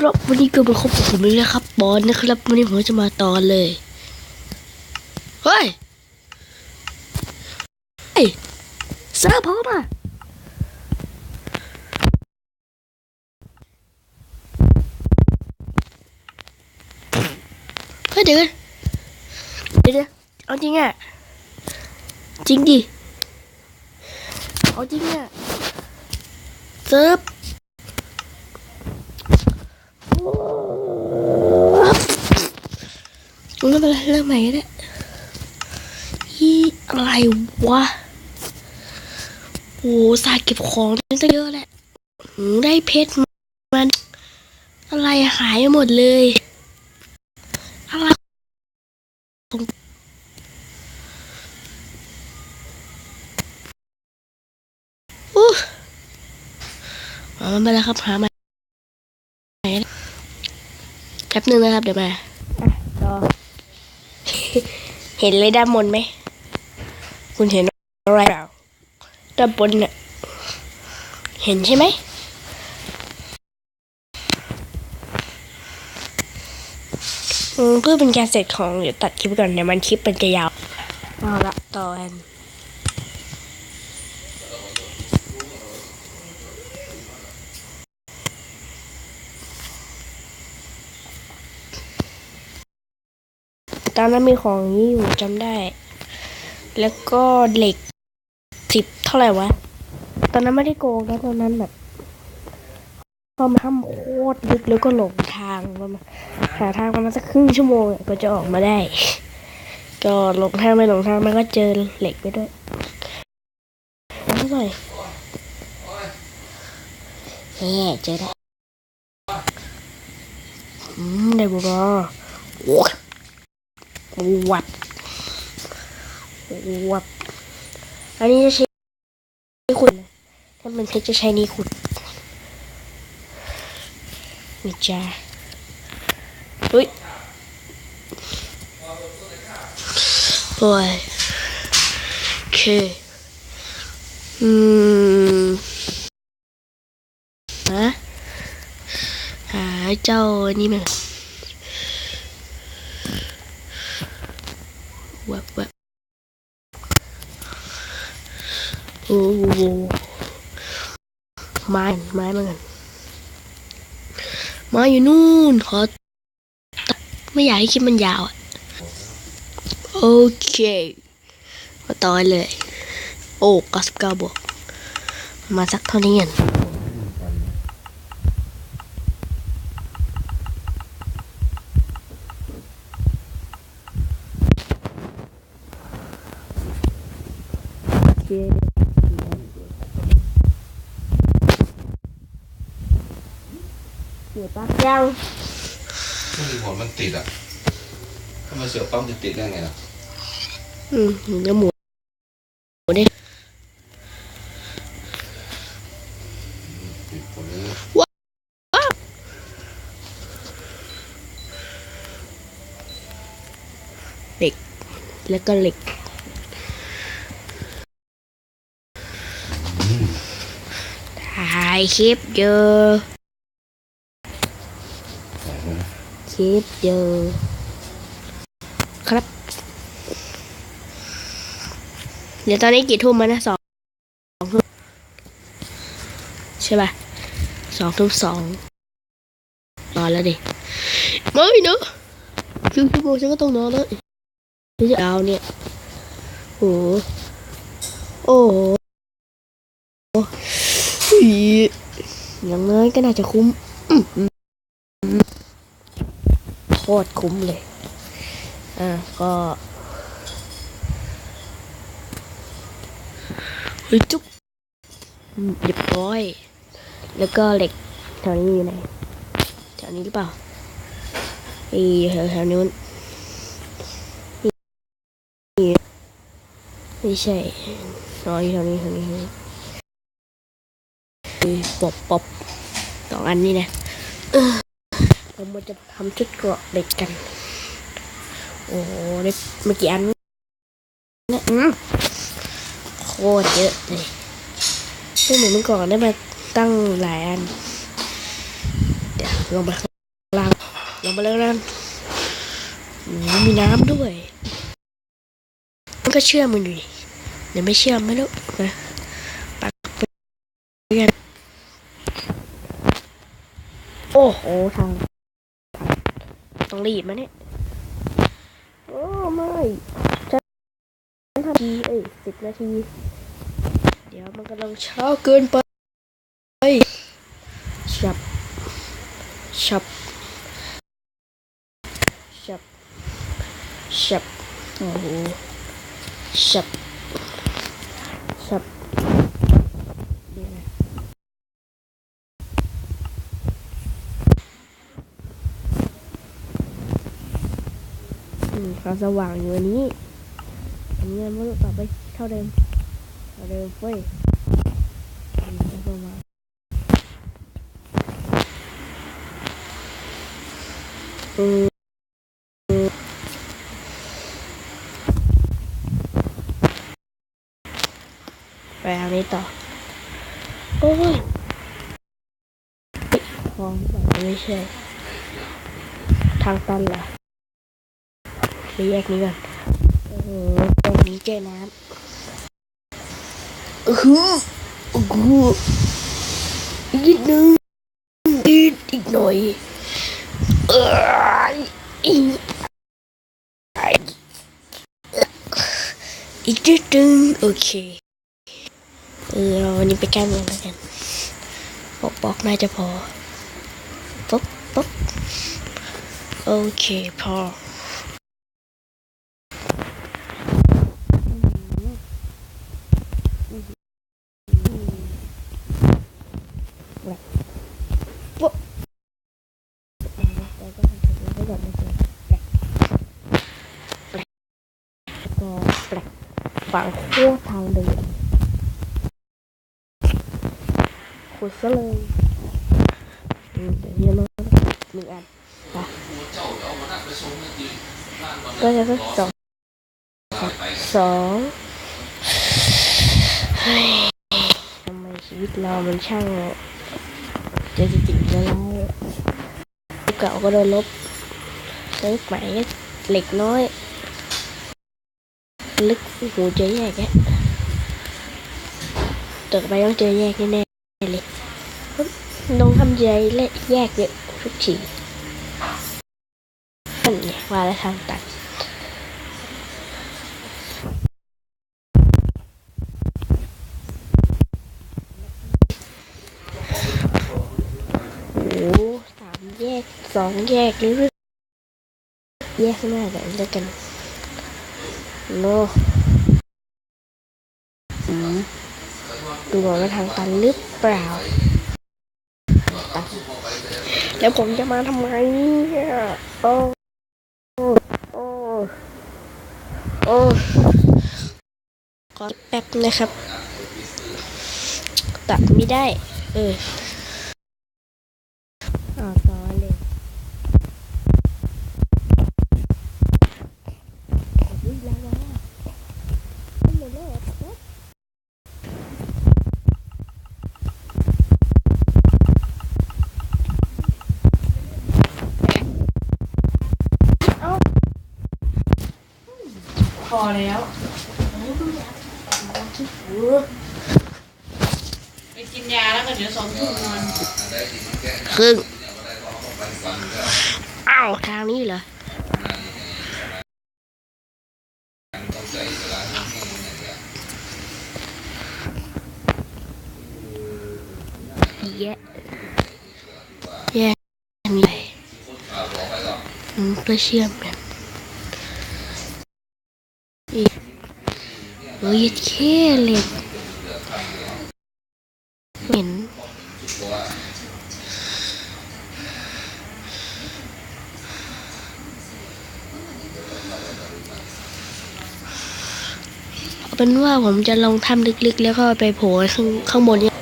ครับวันนี้ก็มาคบกับผมเลยนะครับบอลนะครับวันนี้ผมจะมาตอนเลยเฮ้ยเฮ้ยเซิร์พร้อมอะเฮ้ยเด็กเดี๋ยวเดี๋ยวเอาจริงอะจริงดิเอาจริงอะเซิร์ฟ ไม่เป็นไรเริ่มใหม่ก็ได้อีอะไรวะโอ้สาเก็บของตั้งเยอะแหละได้เพชรมัน อะไรหายหมดเลยอะไรองอู้มาไป็นไรครับหาใหม่แป๊บนึงนะครับ เดี๋ยวมารอ เห็นเลยด้านบนไหม คุณเห็นอะไรเปล่าด้านบนน่ะ เห็นใช่ไหม เพื่อเป็นการเสร็จของเดี๋ยวตัดคลิปก่อนเดี๋ยวมันคลิปมันจะยาวเอาละต่อกัน ตอนนั้นมีของนี้อยู่จำได้ แล้วก็เหล็กสิบเท่าไหร่วะ ตอนนั้นไม่ได้โกงนะตอนนั้นแบบเข้ามาทำโคตรลึกแล้วก็หลงทางประมาณหาทางประมาณสักครึ่งชั่วโมงก็จะออกมาได้ ก็หลงทางไม่หลงทางมันก็เจอเหล็กไปด้วยเอาหน่อยเฮ้เจอแล้อืมได้บุกอ่ะโอ้ยวับวับอันนี้จะใช้ขุดถ้ามันเพชรจะใช้นี้ขุดนี่จ้าเฮ้ยโอ้ยโอเคอืมฮะหาเจ้านี่มัน แวบแวบโอ้โหไม้ไม้เหมือนกันไม้อยู่นู่นขอไม่อยากให้คลิปมันยาวอะโอเค มาต่อเลย โอ้ก้าสิบเก้าบวก มาสักเท่านี้กัน โอเคเสียปลั๊กยังไม่มีผลมันติดอะถ้ามันเสือกปั๊มจะติดได้ไงล่ะอืมเนื้อหมูดิติดผลเลยแล้วก็เหล็ก ถ่ายคลิปเยอะคลิปเยอะครับ เดี๋ยวตอนนี้กี่ทุ่มแล้วนะสองสองทุ่มใช่ป่ะสองทุ่มสองนอนแล้วดิไม่นะครึ่งชั่วโมงฉันก็ต้องนอนแล้วนี่จะเอาเนี่ยโอ้โหโอ้โห อย่างน้อยก็น่าจะคุ้มโคตรคุ้มเลย อะก็เฮ้ยจุ๊บอืมเรียบร้อย แล้วก็เหล็กแถวนี้อยู่ไหนแถวนี้หรือเปล่าอ้แถวแถวนู้นไม่ใช่น้อยเท่านี้เท่านี้ เท่านี้มีปอบปอบสองอันนี้นะเรามาจะทำชุดเกราะเหล็กกัน โอ้โหได้เมื่อกี้อันนะอืมโคตรเยอะเลยซึ่งเหมือนเมื่อก่อนได้มาตั้งหลายอัน เดี๋ยวลงไปข้างล่างลงมาแล้วนั่นมีน้ำด้วย มันก็เชื่อมันอยู่เดี๋ยวไม่เชื่อมไม่รู้นะปักเปื้อน โอ้โหทางต้องรีบมาเนี่ย โอ้ไม่ฉันทำทีเอ้ยสิบนาที เดี๋ยวมันกำลังเช้าเกินไปชับชับชับชับโอ้โหชับชับนี่นะอืม ความสว่างอยู่อันนี้ อันนี้มันไม่ต่อไปเท่าเดิมเท่าเดิมเฟ้ยอันนี้ความสว่างอืมไปทางนี้ต่อ โอ้ยคลองแบบไม่ใช่ ทางตันเหรอ ไปแยกนี้ก่อนโอ้โหตรงนี้เจอน้ำอือหือโอ้โหอีกนิดนึงอีกอีกหน่อยเอ้ยอีกอีกนิดนึงโอเคเออเอาวันนี้ไปแก้มือกันปอกปอกน่าจะพอปุ๊บปุ๊บโอเคพอ ปุ๊บแล้วก็ทำแบบนี้ให้แบบมันเป็นแปลกแปลกแล้วก็แปลก ฝังขั้วทางเดินขุดซะเลยอืมเดี๋ยวนี้มันหนึ่งอันไปก็จะสักสองสองเฮ้ยทำไมชีวิตเรามันช่างจะจริงๆแล้วเก่าก็โดนลบซื้อใหม่เหล็กน้อย ลึกหูเจอแยกแกต่อไปต้องเจอแยกแน่ๆเลยต้องทำใจและแยกเยอะทุกทีนั่นไงว่าแล้วทางตัดโอ้โหสามแยกสองแยกหรือแยกข้างหน้าแบบนี้แล้วกัน โนอืมดูก่อนว่าทางตันหรือเปล่า แล้วผมจะมาทำไมเนี่ยโอ้ โอ้ โอ้ขอแป๊บนะครับ ตัดไม่ได้ เออ อแล้วไปกินยาแล้วก็เดี๋ยวสองทุ่มนอนครึ่งอ้าวทางนี้เหรอแยะแยะมีอะไรอืมก็เชื่อมกันอีก เฮ้ยแค่เหล็กเหม็นเอาเป็นว่าผมจะลองทำลึกๆ แล้วก็ไปโผล่ข้างบนเนี่ย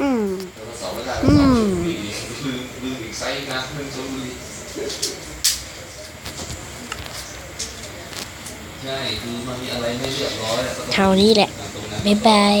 อืม อืม ลืมลืมอีกไซส์นะลืมโซบุรีใช่คือมันมีอะไรไม่เรียบร้อยอะก็ต้อง เท่านี้แหละ บ๊ายบาย